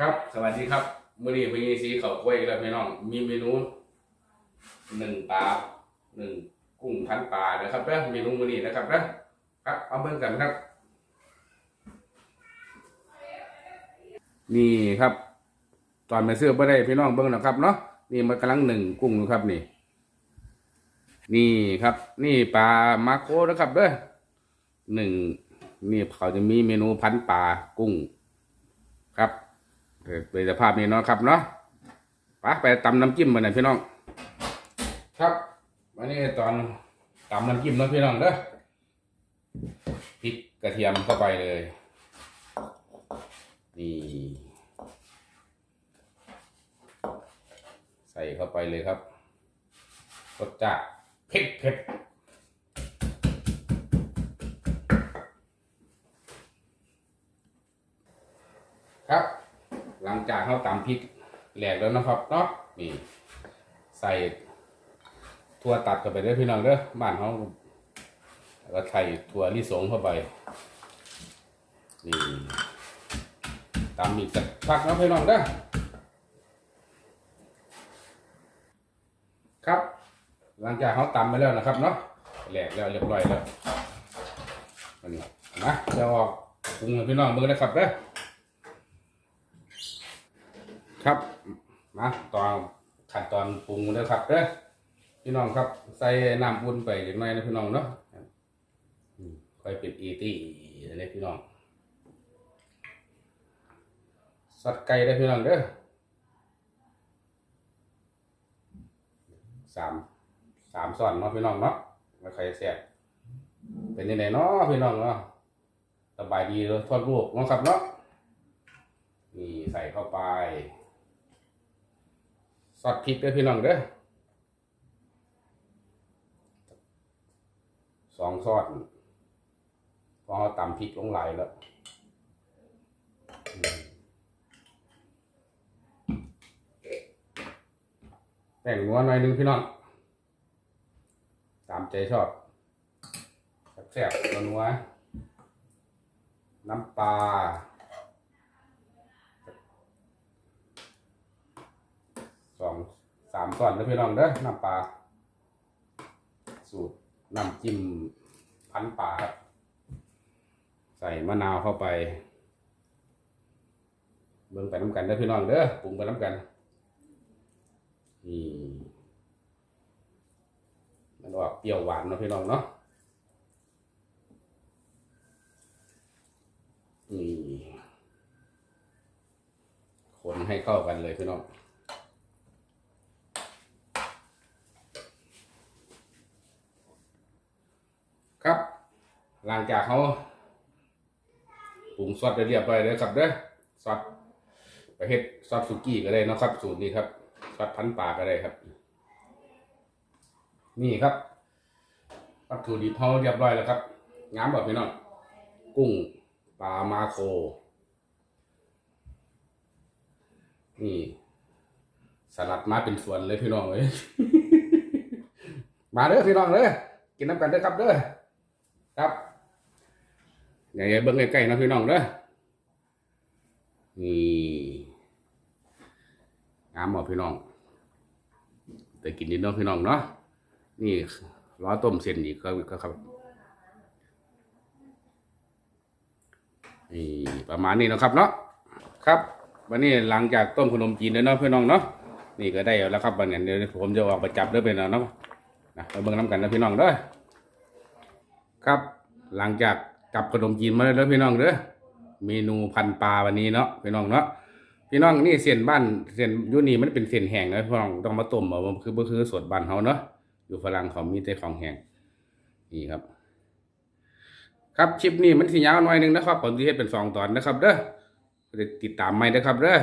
ครับสวัสดีครับมื้อนี้พี่สีเขากล้วยอีกแล้วพี่น้อง มีเมนูหนึ่งปลาหนึ่งกุ้งพันปลานะครับเด้อเมนูมื้อนี้นะครับเด้อครับเอาเบิ่งกันครับ นี่ครับ ตอนมาซื้อบ่ได้พี่น้องเบิ่งนะครับเนาะนี่มันกำลังหนึ่งกุ้งอยู่ครับนี่ นี่ครับ นี่ปลามาโคนะครับเด้อหนึ่งนี่เขาจะมีเมนูพันปลากุ้งครับ เออเป็นสภาพนี้เนาะครับเนาะไปไปตำน้ำจิ้มมาหน่อยพี่น้อง ครับวันนี้ตอนตำน้ำจิ้มเนาะพี่น้องเด้อพริกกระเทียมเข้าไปเลยนี่ใส่เข้าไปเลยครับรสจัดเผ็ดเผ็ดครับ หลังจากเขาตำพริกแหลกแล้วนะครับเนาะนี่ใส่ถั่วตัดเข้าไปเด้อพี่น้องเด้อบ้านเขาแล้วก็ใส่ถั่วลิสงเข้าไปนี่ตำอีกสักพักนะพี่น้องเด้อครับ หลังจากเขาตำไปแล้วนะครับเนาะแหลกแล้วเรียบร้อยแล้วนนี้นะจะออกปรุงพี่น้องเบิ่งนะครับเด้อ ครับมาตอนขั้นตอนปรุงนะครับเด้อพี่น้องครับ ใส่น้ำอุ่นไปเล็กน้อยนะพี่น้องเนาะค่อยเป็นอีตี้เลยพี่น้องสัดไก่ได้พี่น้องเด้อสามสามซ้อนเนาะพี่น้องเนาะมาใครแซ่บเป็นยังไงเนาะพี่น้องเนาะสบายดีเลยทอดลูกเนาะครับเนาะนี่ใส่เข้าไป ซอสพริกด้วยพี่น้องเด้อสองซอสพอเราตำพริกลงไหลแล้วแป้งนัวหน่อยนึงพี่น้องตามใจชอบแซ่บๆนัวน้ำปลา สองสามส่วนเด้อพี่น้องเด้อน้ำปลาสูตรน้ำจิ้มพันปลาครับ ใส่มะนาวเข้าไป เบิ่งไปน้ำกันเด้อพี่น้องเด้อปรุงไปน้ำกันนี่มันออกเปรี้ยวหวานนะพี่น้องเนาะนี่คนให้เข้ากันเลยพี่น้อง ครับ หลังจากเขาปรุงซอสได้เรียบร้อยเลยครับเด้อซอสประเภทซอสสุกี้ก็ได้นะครับ สูตรนี้ครับซอสพันปลาก็ได้ครับ นี่ครับวัตถุดิบเขาเรียบร้อยแล้วครับงามแบบพี่น้องกุ้งปลามาโค นี่สลัดมาเป็นส่วนเลยพี่น้องเลยมาเด้อพี่น้องเด้อกินน้ำกันเด้อครับเด้อครับ อย่าอย่าเบิ่งใกล้ๆนะพี่น้องเด้อนี่งามบ่พี่น้องแต่กินนิดเนาะพี่น้องเนาะนี่ล้อต้มเส้นอีกก็ครับนี่ประมาณนี้นะครับเนาะครับวันนี้หลังจากต้มขนมจีนแล้วเนาะพี่น้องเนาะนี่ก็ได้แล้วครับวันนี้เดี๋ยวผมจะออกไปจับเด้อพี่น้องเนาะนะมาเบิ่งน้ำกันนะพี่น้องเด้อครับ หลังจาก จับขนมจีนมาแล้วเด้อพี่น้องเด้อเมนูพันปลาวันนี้เนาะพี่น้องเนาะพี่น้องนี่เส้นบ้านเส้นยูนี่มันเป็นเส้นแห้งนะพี่น้องต้องมาต้มเอาคือบ่คือสดบ้านเฮาเนาะอยู่ฝรั่งเขามีแต่ของแห้งนี่ครับ ครับคลิปนี้มันสิยาวหน่อยหนึงนะครับผมที่เฮ็ดเป็นสองตอนนะครับเด้อติดตามใหม่นะครับเด้อ